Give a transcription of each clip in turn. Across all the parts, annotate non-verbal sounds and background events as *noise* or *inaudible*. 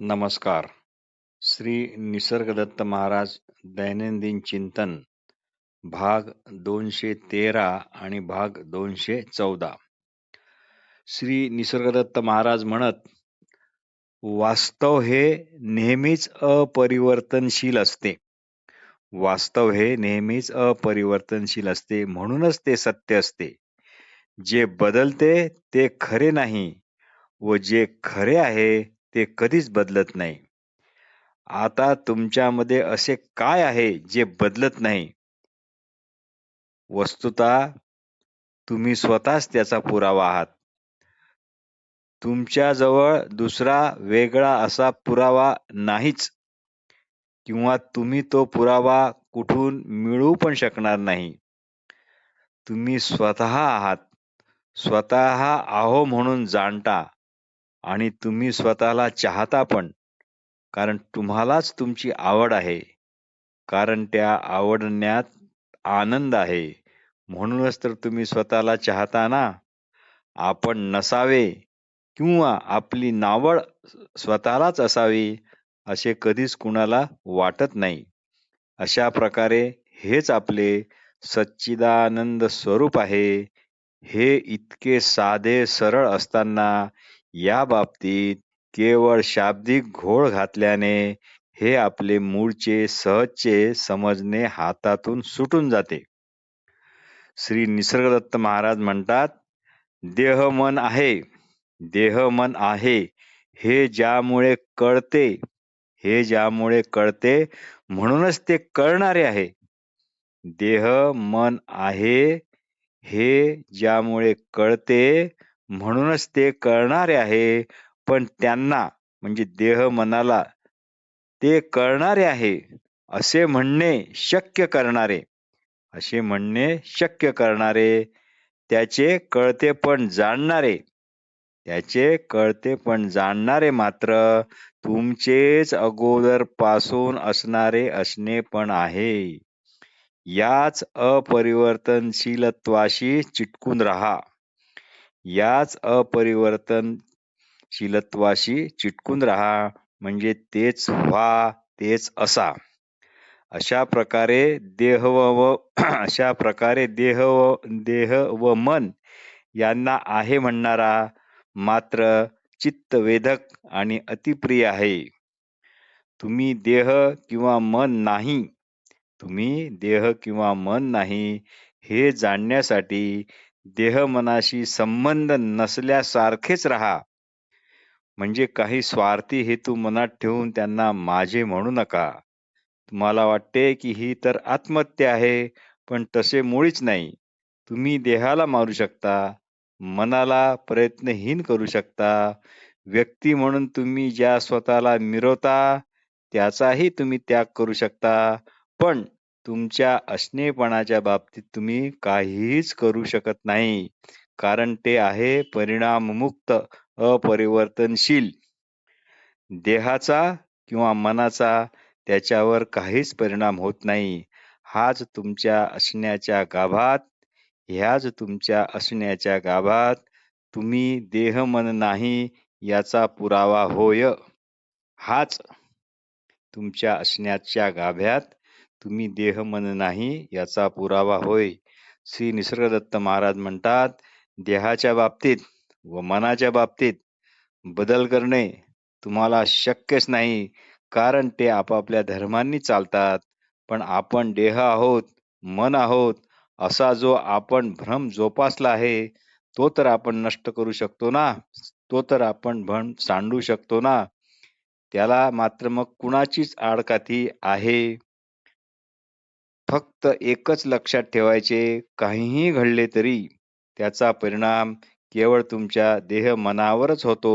नमस्कार. श्री निसर्गदत्त महाराज दैनंदिन चिंतन भाग दोनशे तेरा आणि भाग दोनशे चौदा. श्री निसर्गदत्त महाराज म्हणत वास्तव हे नेहमीच अपरिवर्तनशील असते. वास्तव हे नेहमीच अपरिवर्तनशील असते म्हणूनच ते सत्य असते. जे बदलते ते खरे नाही व जे खरे आहे ते कधीच बदलत नाही. आता तुमच्यामध्ये असे काय आहे जे बदलत नाही? वस्तुता तुम्ही स्वतःच त्याचा पुरावा आहात. तुमच्याजवळ दुसरा वेगळा असा पुरावा नाहीच किंवा तुम्ही तो पुरावा कुठून मिळू पण शकणार नाही. तुम्ही स्वतः आहात. स्वतः आहो म्हणून जाणता. आणि तुम्ही स्वतःला चाहता पण. कारण तुम्हालाच तुमची आवड आहे. कारण त्या आवडण्यात आनंद आहे. म्हणूनच तर तुम्ही स्वतःला चाहता ना. आपण नसावे किंवा आपली नावड स्वतःलाच असावी असे कधीच कुणाला वाटत नाही. अशा प्रकारे हेच आपले सच्चिदानंद स्वरूप आहे. हे इतके साधे सरळ असताना या बाबतीत केवळ शाब्दिक घोळ घातल्याने हे आपले मूळचे सहजचे समजणे हातातून सुटून जाते. श्री निसर्गदत्त महाराज म्हणतात देह मन आहे देह मन आहे हे ज्यामुळे कळते हे ज्यामुळे कळते म्हणूनच ते कळणारे आहे. देह मन आहे हे ज्यामुळे कळते म्हणूनच ते कळणारे आहे. पण त्यांना म्हणजे देह मनाला ते कळणारे आहे असे म्हणणे शक्य करणारे. असे म्हणणे शक्य करणारे. त्याचे कळते पण जाणणारे. त्याचे कळते पण जाणणारे मात्र तुमचेच अगोदरपासून असणारे असणे पण आहे. याच अपरिवर्तनशीलत्वाशी चिटकून राहा. याच अपरिवर्तनशीलत्वाशी चिटकून राहा म्हणजे तेच व्हा तेच असा. अशा प्रकारे देह व *clears throat* अशा प्रकारे देह व देह व मन यांना आहे म्हणणारा मात्र चित्त वेधक आणि अतिप्रिय आहे. तुम्ही देह किंवा मन नाही तुम्ही देह किंवा मन नाही हे जाणण्यासाठी देह मनाशी संबंध नसल्यासारखेच राहा. म्हणजे काही स्वार्थी हेतू मनात ठेवून त्यांना माझे म्हणू नका. तुम्हाला वाटते की ही तर आत्महत्या आहे पण तसे मुळीच नाही. तुम्ही देहाला मारू शकता मनाला प्रयत्नहीन करू शकता. व्यक्ती म्हणून तुम्ही ज्या स्वतःला मिरवता त्याचाही तुम्ही त्याग करू शकता. पण तुमच्या असणेपणाच्या बाबतीत तुम्ही काहीच करू शकत नाही. कारण ते आहे परिणाममुक्त अपरिवर्तनशील. देहाचा किंवा मनाचा त्याच्यावर काहीच परिणाम होत नाही. हाच तुमच्या असण्याच्या गाभात ह्याच तुमच्या असण्याच्या गाभात तुम्ही देह मन नाही याचा पुरावा होय. हाच तुमच्या असण्याच्या गाभ्यात तुम्ही देह मन नाही याचा पुरावा होय. श्री निसर्गदत्त महाराज म्हणतात देहाच्या बाबतीत व मनाच्या बाबतीत बदल करणे तुम्हाला शक्यच नाही कारण ते आपापल्या धर्मांनी चालतात. पण आपण देह आहोत मन आहोत असा जो आपण भ्रम जोपासला आहे तो तर आपण नष्ट करू शकतो ना? तो तर आपण भ्रम सांडू शकतो ना? त्याला मात्र मग कुणाचीच आडकाठी आहे. फक्त एकच लक्षात ठेवायचे काहीही घडले तरी त्याचा परिणाम केवळ तुमच्या देह मनावरच होतो.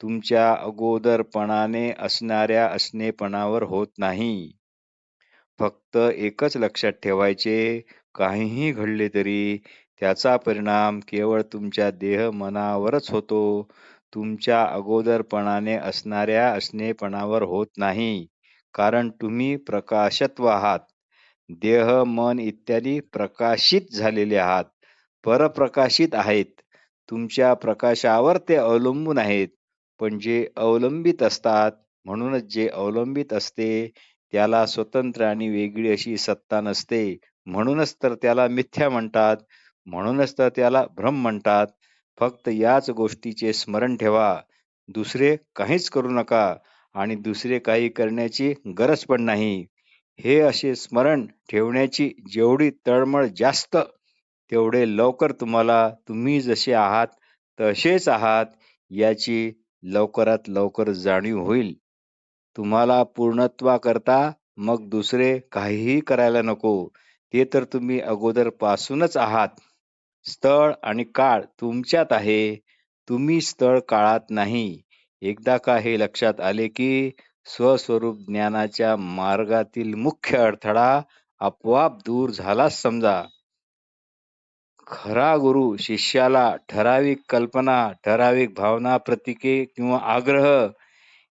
तुमच्या अगोदरपणाने असणाऱ्या असणेपणावर होत नाही. फक्त एकच लक्षात ठेवायचे काहीही घडले तरी त्याचा परिणाम केवळ तुमच्या देह मनावरच होतो. तुमच्या अगोदरपणाने असणाऱ्या असणेपणावर होत नाही. कारण तुम्ही प्रकाशत्व आहात. देह मन इत्यादी प्रकाशित झालेले आहात. परप्रकाशित आहेत. तुमच्या प्रकाशावर ते अवलंबून आहेत. पण जे अवलंबित असतात म्हणूनच जे अवलंबित असते त्याला स्वतंत्र आणि वेगळी अशी सत्ता नसते. म्हणूनच तर त्याला मिथ्या म्हणतात. म्हणूनच तर त्याला भ्रम म्हणतात. फक्त याच गोष्टीचे स्मरण ठेवा. दुसरे काहीच करू नका आणि दुसरे काही करण्याची गरज पण नाही. हे असे स्मरण ठेवण्याची जेवढी तळमळ जास्त तेवढे लवकर तुम्हाला तुम्ही जसे आहात तसेच आहात याची लवकरात लवकर जाणीव होईल. तुम्हाला पूर्णत्वाकरता मग दुसरे काहीही करायला नको. ते तर तुम्ही अगोदर पासूनच आहात. स्थळ आणि काळ तुमच्यात आहे. तुम्ही स्थळ काळात नाही. एकदा का हे लक्षात आले की स्वस्वरूप ज्ञानाच्या मार्गातील मुख्य अडथळा आपोआप दूर झालाच समजा. खरा गुरु शिष्याला ठराविक कल्पना ठराविक भावना प्रतिके किंवा आग्रह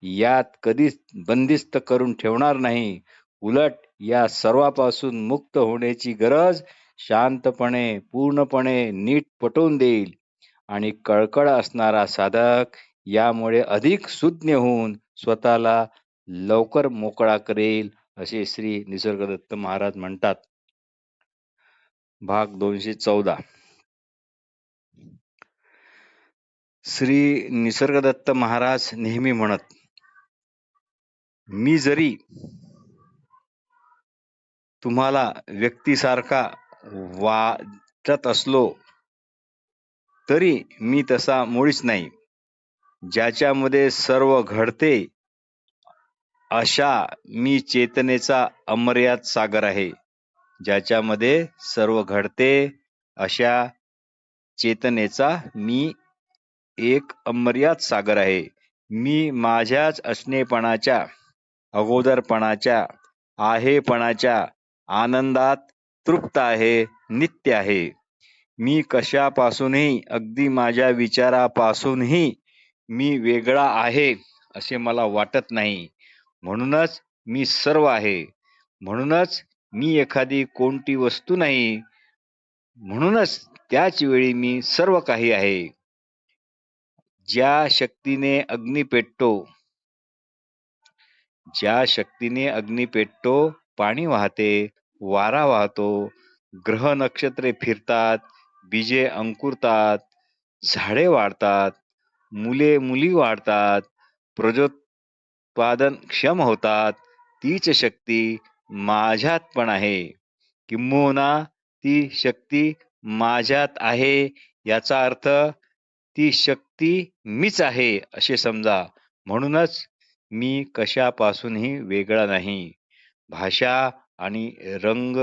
यात कधीच बंदिस्त करून ठेवणार नाही. उलट या सर्वापासून मुक्त होण्याची गरज शांतपणे पूर्णपणे नीट पटवून देईल आणि कळकळ असणारा साधक यामुळे अधिक सुज्ञ होऊन स्वतःला लवकर मोकळा करेल असे श्री निसर्गदत्त महाराज म्हणतात. भाग दोनशे चौदा. श्री निसर्गदत्त महाराज नेहमी म्हणत मी जरी तुम्हाला व्यक्तीसारखा वाटत असलो तरी मी तसा मुळीच नाही. ज्याच्यामध्ये सर्व घडते अशा मी चेतनेचा अमर्याद सागर आहे. ज्याच्यामध्ये सर्व घडते अशा चेतनेचा मी एक अमर्याद सागर आहे. मी माझ्याच असणेपणाच्या अगोदरपणाच्या आहेपणाच्या आनंदात तृप्त आहे नित्य आहे. मी कशापासूनही अगदी माझ्या विचारापासूनही मी वेगळा आहे असे मला वाटत नाही. म्हणूनच मी सर्व आहे. म्हणूनच मी एखादी कोणती वस्तू नाही. म्हणूनच त्याच वेळी मी सर्व काही आहे. ज्या शक्तीने अग्नी पेटतो ज्या शक्तीने अग्नी पेटतो पाणी वाहते वारा वाहतो ग्रह नक्षत्रे फिरतात बीजे अंकुरतात झाडे वाढतात मुले मुली वाढतात प्रजोत्पादन क्षम होतात तीच शक्ती माझ्यात पण आहे. किंबहुना ती शक्ती माझ्यात आहे याचा अर्थ ती शक्ती मीच आहे असे समजा. म्हणूनच मी कशापासूनही वेगळा नाही. भाषा आणि रंग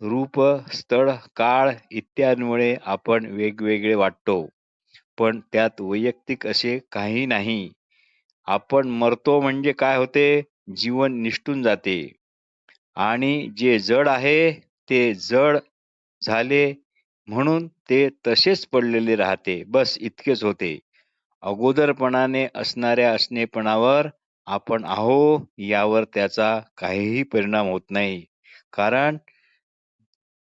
रूप स्थळ काळ इत्यादीमुळे आपण वेगवेगळे वाटतो. पण त्यात वैयक्तिक असे काही नाही. आपण मरतो म्हणजे काय होते? जीवन निष्ठून जाते. आणि जे जड आहे ते जड झाले म्हणून ते तसेच पडलेले राहते. बस इतकेच होते. अगोदरपणाने असणाऱ्या असणेपणावर आपण आहो यावर त्याचा काहीही परिणाम होत नाही. कारण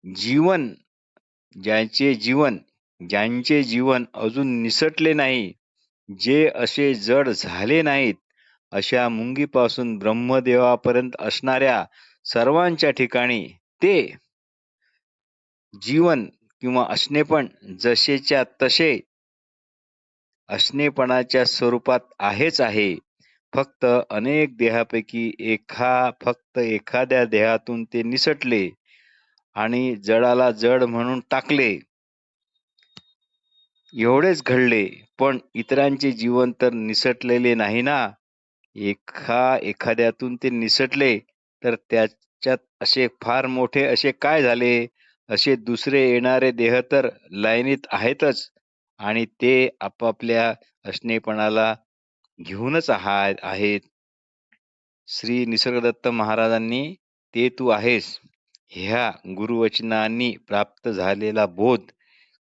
जीवन ज्यांचे जीवन ज्यांचे जीवन अजून निसटले नाही जे असे जड झाले नाहीत अशा मुंगीपासून ब्रह्मदेवापर्यंत असणाऱ्या सर्वांच्या ठिकाणी ते जीवन किंवा असणेपण जसेच्या तसे असणेपणाच्या स्वरूपात आहेच आहे. फक्त अनेक देहापैकी एका फक्त एखाद्या देहातून ते निसटले आणि जडाला जड म्हणून टाकले. एवढेच घडले पण इतरांचे जीवन तर निसटलेले नाही ना? एका एखाद्यातून ते निसटले तर त्याच्यात असे फार मोठे असे काय झाले? असे दुसरे येणारे देह तर लाईनीत आहेतच आणि ते आपापल्या असणेपणाला घेऊनच आहेत. श्री निसर्गदत्त महाराजांनी ते तू आहेस. ह्या गुरुवचनांनी प्राप्त झालेला बोध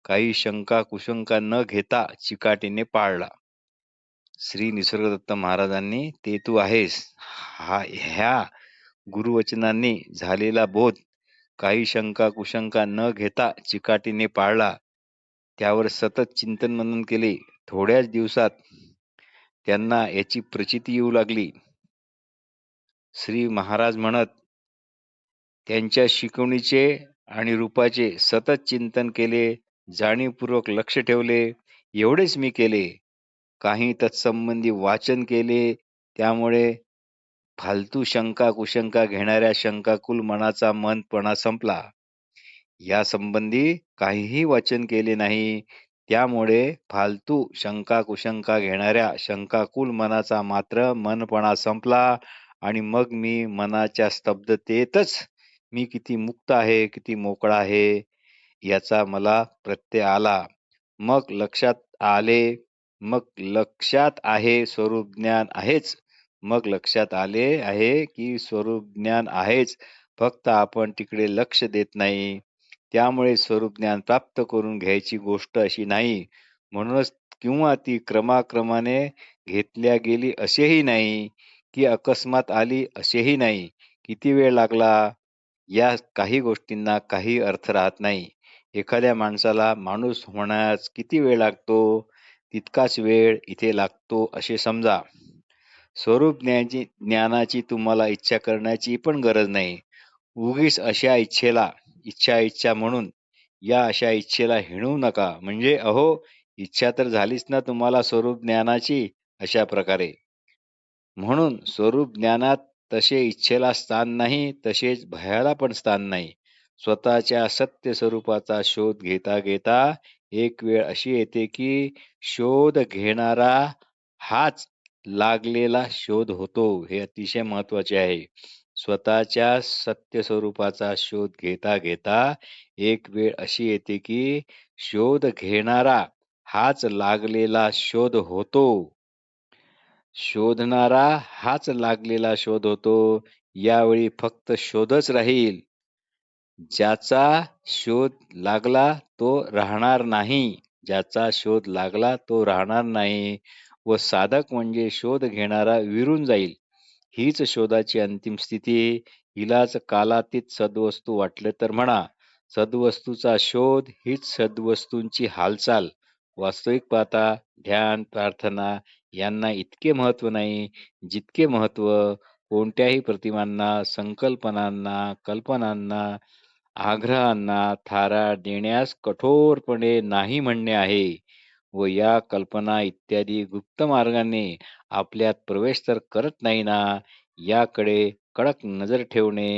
काही शंका कुशंका न घेता चिकाटीने पाळला. श्री निसर्गदत्त महाराजांनी ते तू आहेस. हा ह्या गुरुवचनांनी झालेला बोध काही शंका कुशंका न घेता चिकाटीने पाळला. त्यावर सतत चिंतन मनन केले. थोड्याच दिवसात त्यांना याची प्रचिती येऊ लागली. श्री महाराज म्हणत त्यांच्या शिकवणीचे आणि रूपाचे सतत चिंतन केले. जाणीवपूर्वक लक्ष ठेवले. एवढेच मी केले. काही तत्संबंधी वाचन केले. त्यामुळे फालतू शंका कुशंका घेणाऱ्या शंकाकुल मनाचा मनपणा संपला. या संबंधी काहीही वाचन केले नाही. त्यामुळे फालतू शंका कुशंका घेणाऱ्या शंकाकुल मनाचा मात्र मनपणा संपला आणि मग मी मनाच्या स्तब्धतेतच मी किती मुक्त आहे किती मोकळा आहे याचा मला प्रत्यय आला. मग लक्षात आले मग लक्षात आहे स्वरूप ज्ञान आहेच. मग लक्षात आले आहे की स्वरूप ज्ञान आहेच. फक्त आपण तिकडे लक्ष देत नाही. त्यामुळे स्वरूप ज्ञान प्राप्त करून घ्यायची गोष्ट अशी नाही. म्हणूनच किंवा ती क्रमाक्रमाने घेतल्या गेली असेही नाही की अकस्मात आली असेही नाही. किती वेळ लागला? या काही गोष्टींना काही अर्थ राहत नाही. एखाद्या माणसाला माणूस होण्यास किती वेळ लागतो? तितकाच वेळ इथे लागतो असे समजा. स्वरूप ज्ञानाची ज्ञानाची तुम्हाला इच्छा करण्याची पण गरज नाही. उगीच अशा इच्छेला इच्छा इच्छा म्हणून या अशा इच्छेला हिणू नका. म्हणजे अहो इच्छा तर झालीच ना तुम्हाला स्वरूप ज्ञानाची अशा प्रकारे. म्हणून स्वरूप ज्ञानात तसे इच्छेला स्थान नाही तसेच भयाला पण स्थान नाही. स्वतःच्या सत्य स्वरूपाचा शोध घेता घेता एक वेळ अशी येते की शोध घेणारा हाच लागलेला शोध होतो. हे अतिशय महत्त्वाचे आहे. स्वतःच्या सत्य स्वरूपाचा शोध घेता घेता एक वेळ अशी येते की शोध घेणारा हाच लागलेला शोध होतो. शोधणारा हाच लागलेला शोध होतो. यावेळी फक्त शोधच राहील. ज्याचा शोध लागला तो राहणार नाही. ज्याचा शोध लागला तो राहणार नाही व साधक म्हणजे शोध घेणारा विरून जाईल. हीच शोधाची अंतिम स्थिती हिलाच कालातीत सद्वस्तू वाटले तर म्हणा सद्वस्तूचा शोध हीच सद्वस्तूंची हालचाल. वास्तविक पाहता ध्यान प्रार्थना यांना इतके महत्त्व नाही जितके महत्त्व कोणत्याही प्रतिमांना संकल्पनांना कल्पनांना आग्रहांना थारा देण्यास कठोरपणे नाही म्हणणे आहे व या कल्पना इत्यादी गुप्त मार्गाने आपल्यात प्रवेश तर करत नाही ना याकडे कडक नजर ठेवणे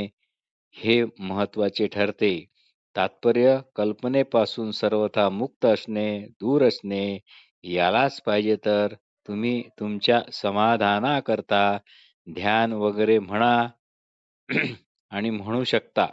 हे महत्त्वाचे ठरते. तात्पर्य कल्पनेपासून सर्वथा मुक्त असणे दूर असणे यालाच पाहिजे तर तुम्ही तुमच्या समाधानाकरता ध्यान वगैरे म्हणा आणि म्हणू शकता.